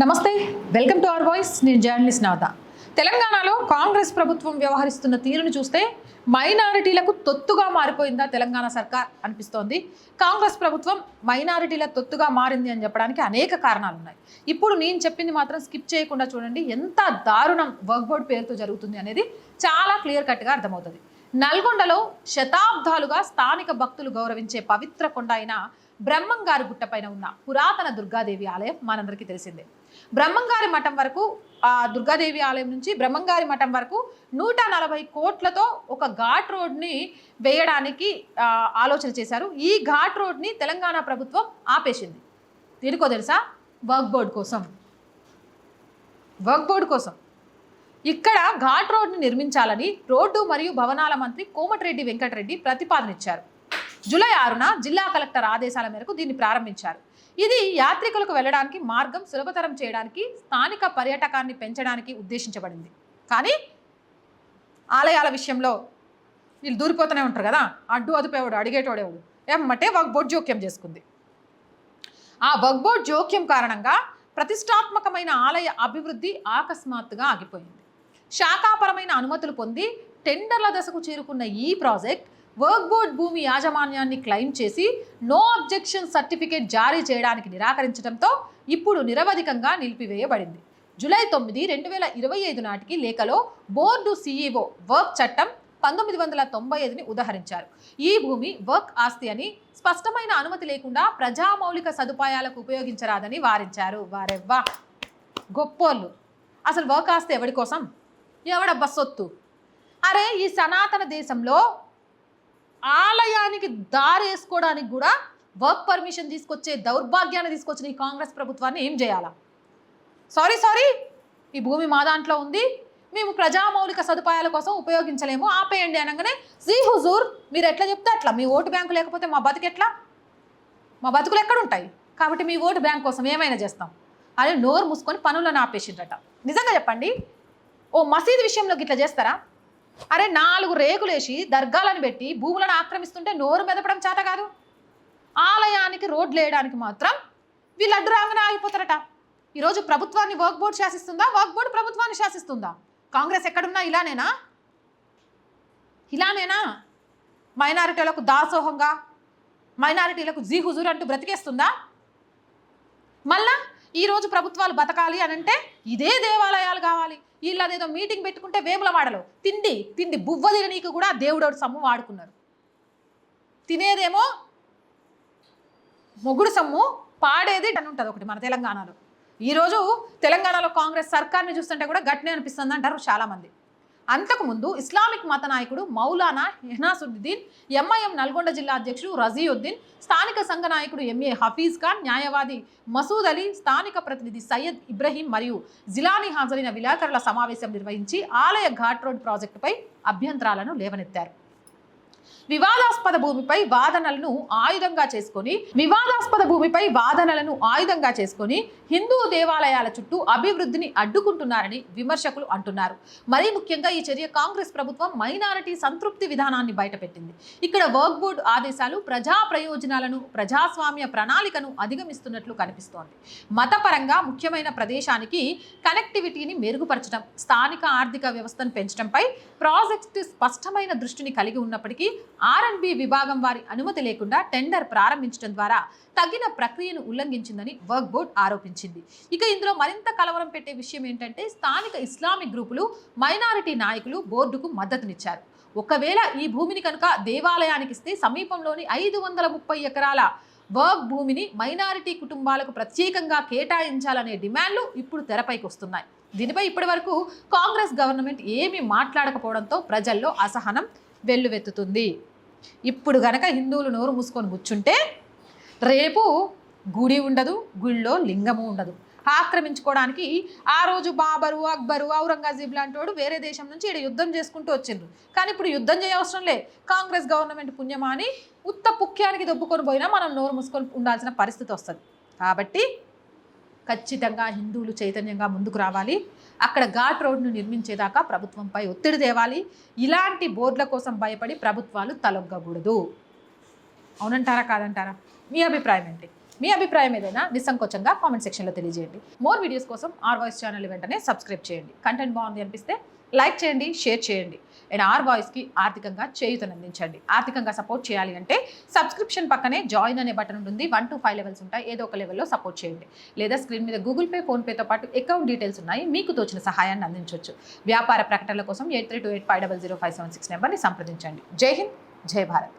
నమస్తే welcome to our voice. నేను journalist Navatha తెలంగాణలో కాంగ్రెస్ ప్రభుత్వం వ్యవహరిస్తున్న తీరును చూస్తే మైనారిటీలకు తొత్తుగా మారిపోయిందా తెలంగాణ సర్కార్ అనిపిస్తోంది. కాంగ్రెస్ ప్రభుత్వం మైనారిటీల తొత్తుగా మారింది అని చెప్పడానికి అనేక కారణాలు ఉన్నాయి ఇప్పుడు నేను చెప్పింది మాత్రం స్కిప్ చేయకుండా చూడండి. ఎంత దారుణం వర్క్ బోర్డ్ పేరుతో జరుగుతుంది అనేది చాలా క్లియర్ కట్గా అర్థమవుతుంది. నల్గొండలో శతాబ్దాలుగా స్థానిక భక్తులు గౌరవించే పవిత్ర కొండ అయిన బ్రహ్మంగారి గుట్టపైన ఉన్న పురాతన దుర్గాదేవి ఆలయం మనందరికీ తెలిసిందే. బ్రహ్మంగారి మఠం వరకు ఆ దుర్గాదేవి ఆలయం నుంచి బ్రహ్మంగారి మఠం వరకు నూట నలభై కోట్లతో ఒక ఘాట్ రోడ్ని వేయడానికి ఆలోచన చేశారు. ఈ ఘాట్ రోడ్ని తెలంగాణ ప్రభుత్వం ఆపేసింది. దీనికో తెలుసా? వర్క్ బోర్డ్ కోసం. వర్క్ బోర్డు కోసం. ఇక్కడ ఘాట్ రోడ్ని నిర్మించాలని రోడ్డు మరియు భవనాల మంత్రి కోమటిరెడ్డి వెంకటరెడ్డి ప్రతిపాదన ఇచ్చారు. జూలై ఆరున జిల్లా కలెక్టర్ ఆదేశాల మేరకు దీన్ని ప్రారంభించారు. ఇది యాత్రికులకు వెళ్ళడానికి మార్గం సులభతరం చేయడానికి స్థానిక పర్యాటకాన్ని పెంచడానికి ఉద్దేశించబడింది. కానీ ఆలయాల విషయంలో వీళ్ళు దూరిపోతూనే ఉంటారు కదా. అడ్డు అదుపేవాడు అడిగేటోడేవాడు ఏమంటే వక్ జోక్యం చేసుకుంది. ఆ వక్బోర్డ్ జోక్యం కారణంగా ప్రతిష్టాత్మకమైన ఆలయ అభివృద్ధి ఆకస్మాత్తుగా ఆగిపోయింది. శాఖాపరమైన అనుమతులు పొంది టెండర్ల దశకు చేరుకున్న ఈ ప్రాజెక్ట్ వర్క్ బోర్డ్ భూమి యాజమాన్యాన్ని క్లెయిమ్ చేసి నో అబ్జెక్షన్ సర్టిఫికేట్ జారీ చేయడానికి నిరాకరించడంతో ఇప్పుడు నిరవధికంగా నిలిపివేయబడింది. జూలై తొమ్మిది రెండు వేల ఇరవై ఐదు నాటికి లేఖలో బోర్డు సీఈఓ వర్క్ చట్టం పంతొమ్మిది వందల తొంభై ఐదుని ఉదహరించారు. ఈ భూమి వర్క్ ఆస్తి అని స్పష్టమైన అనుమతి లేకుండా ప్రజా మౌలిక సదుపాయాలకు ఉపయోగించరాదని వారించారు. వారెవ్వా? గొప్పోళ్ళు. అసలు వర్క్ ఆస్తి ఎవడి కోసం? ఎవడబ్బా సొత్తు? అరే ఈ సనాతన దేశంలో ఆలయానికి దారేసుకోవడానికి కూడా వర్క్ పర్మిషన్ తీసుకొచ్చే దౌర్భాగ్యాన్ని తీసుకొచ్చిన ఈ కాంగ్రెస్ ప్రభుత్వాన్ని ఏం చేయాలా? సారీ సారీ ఈ భూమి మా దాంట్లో ఉంది. మేము ప్రజా మౌలిక సదుపాయాల కోసం ఉపయోగించలేము. ఆపేయండి అనగానే జీ హుజూర్ మీరు ఎట్లా చెప్తే అట్లా. మీ ఓటు బ్యాంకు లేకపోతే మా బతుకు ఎట్లా? మా బతుకులు ఎక్కడ ఉంటాయి? కాబట్టి మీ ఓటు బ్యాంక్ కోసం ఏమైనా చేస్తాం? అని నోరు మూసుకొని పనులను ఆపేసిండ్రట. నిజంగా చెప్పండి. ఓ మసీదు విషయంలో ఇట్లా చేస్తారా? అరే నాలుగు రేకులేసి దర్గాలను పెట్టి భూములను ఆక్రమిస్తుంటే నోరు మెదపడం చేత కాదు. ఆలయానికి రోడ్లు వేయడానికి మాత్రం వీళ్ళు అడ్డు రాగానే ఆగిపోతారట. ఈరోజు ప్రభుత్వాన్ని వర్క్ బోర్డు శాసిస్తుందా? వర్క్ బోర్డు ప్రభుత్వాన్ని శాసిస్తుందా? కాంగ్రెస్ ఎక్కడున్నా ఇలానేనా? ఇలానేనా? మైనారిటీలకు దాసోహంగా మైనారిటీలకు జీ హుజూర్ అంటూ బ్రతికేస్తుందా? మళ్ళా ఈరోజు ప్రభుత్వాలు బతకాలి అని అంటే ఇదే దేవాలయాలు కావాలి. వీళ్ళు అదేదో మీటింగ్ పెట్టుకుంటే వేములవాడలో. తిండి తిండి బువ్వ నీకు కూడా దేవుడోడు సమ్ము వాడుకున్నారు. తినేదేమో మొగుడు సమ్ము పాడేది అని ఉంటుంది ఒకటి మన తెలంగాణలో. ఈరోజు తెలంగాణలో కాంగ్రెస్ సర్కార్ని చూస్తుంటే కూడా గట్టినే అనిపిస్తుంది అంటారు చాలామంది. అంతకుముందు ఇస్లామిక్ మత నాయకుడు మౌలానా ఎహనాసుద్దీన్ ఎంఐఎం నల్గొండ జిల్లా అధ్యక్షుడు రజీయుద్దీన్ స్థానిక సంఘ నాయకుడు ఎంఏ హఫీజ్ ఖాన్ న్యాయవాది మసూద్ అలీ స్థానిక ప్రతినిధి సయ్యద్ ఇబ్రహీం మరియు జిలానీ హాజరైన విలేకరుల సమావేశం నిర్వహించి ఆలయ ఘాట్ రోడ్ ప్రాజెక్టుపై అభ్యంతరాలను లేవనెత్తారు. వివాదాస్పద భూమిపై వాదనలను ఆయుధంగా చేసుకొని వివాదాస్పద భూమిపై వాదనలను ఆయుధంగా చేసుకొని హిందూ దేవాలయాల చుట్టూ అభివృద్ధిని అడ్డుకుంటున్నారని విమర్శకులు అంటున్నారు. మరీ ముఖ్యంగా ఈ చర్య కాంగ్రెస్ ప్రభుత్వం మైనారిటీ సంతృప్తి విధానాన్ని బయటపెట్టింది. ఇక్కడ వర్క్ బోర్డు ఆదేశాలు ప్రజా ప్రయోజనాలను ప్రజాస్వామ్య ప్రణాళికను అధిగమిస్తున్నట్లు కనిపిస్తోంది. మతపరంగా ముఖ్యమైన ప్రదేశానికి కనెక్టివిటీని మెరుగుపరచడం స్థానిక ఆర్థిక వ్యవస్థను పెంచడంపై ప్రాజెక్టు స్పష్టమైన దృష్టిని కలిగి ఉన్నప్పటికీ ఆర్ఎండ్బి విభాగం వారి అనుమతి లేకుండా టెండర్ ప్రారంభించడం ద్వారా తగిన ప్రక్రియను ఉల్లంఘించిందని వర్క్ బోర్డ్ ఆరోపించింది. ఇక ఇందులో మరింత కలవరం పెట్టే విషయం ఏంటంటే స్థానిక ఇస్లామిక్ గ్రూపులు మైనారిటీ నాయకులు బోర్డుకు మద్దతునిచ్చారు. ఒకవేళ ఈ భూమిని కనుక దేవాలయానికి ఇస్తే సమీపంలోని ఐదు వందల ముప్పై ఎకరాల వర్క్ భూమిని మైనారిటీ కుటుంబాలకు ప్రత్యేకంగా కేటాయించాలనే డిమాండ్లు ఇప్పుడు తెరపైకి వస్తున్నాయి. దీనిపై ఇప్పటి వరకు కాంగ్రెస్ గవర్నమెంట్ ఏమీ మాట్లాడకపోవడంతో ప్రజల్లో అసహనం వెల్లువెత్తుతుంది. ఇప్పుడు గనక హిందువులు నోరు మూసుకొని కూర్చుంటే రేపు గుడి ఉండదు గుళ్ళో లింగము ఉండదు. ఆక్రమించుకోవడానికి ఆ రోజు బాబరు అక్బరు ఔరంగజీబ్ లాంటి వాడు వేరే దేశం నుంచి ఇక్కడ యుద్ధం చేసుకుంటూ వచ్చిండ్రు. కానీ ఇప్పుడు యుద్ధం చేయవసరం లే. కాంగ్రెస్ గవర్నమెంట్ పుణ్యమా అని ఉత్త పుఖ్యానికి దొబ్బుకొని పోయినా మనం నోరు మూసుకొని ఉండాల్సిన పరిస్థితి వస్తుంది. కాబట్టి ఖచ్చితంగా హిందువులు చైతన్యంగా ముందుకు రావాలి. అక్కడ ఘాట్ రోడ్ను నిర్మించేదాకా ప్రభుత్వంపై ఒత్తిడి తేవాలి. ఇలాంటి బోర్డుల కోసం భయపడి ప్రభుత్వాలు తలొగ్గకూడదు. అవునంటారా కాదంటారా? మీ అభిప్రాయం ఏంటి? మీ అభిప్రాయం ఏదైనా నిస్సంకోచంగా కామెంట్ సెక్షన్లో తెలియజేయండి. మోర్ వీడియోస్ కోసం ఆర్ వాయిస్ ఛానల్ వెంటనే సబ్స్క్రైబ్ చేయండి. కంటెంట్ బాగుంది అనిపిస్తే లైక్ చేయండి షేర్ చేయండి. అండ్ ఆర్ వాయిస్కి ఆర్థికంగా చేయూతనందించండి ఆర్థికంగా సపోర్ట్ చేయాలి అంటే సబ్స్క్రిప్షన్ పక్కనే జాయిన్ అనే బటన్ ఉంటుంది. వన్ టు ఫైవ్ లెవెల్స్ ఉంటాయి. ఏదో ఒక లెవెల్లో సపోర్ట్ చేయండి. లేదా స్క్రీన్ మీద గూగుల్ పే ఫోన్పేతో పాటు అకౌంట్ డీటెయిల్స్ ఉన్నాయి. మీకు తోచిన సహాయాన్ని అందించవచ్చు. వ్యాపార ప్రకటనల కోసం eight three two eight five double zero five seven six నెంబర్ని సంప్రదించండి. జై హింద్ జై భారత్.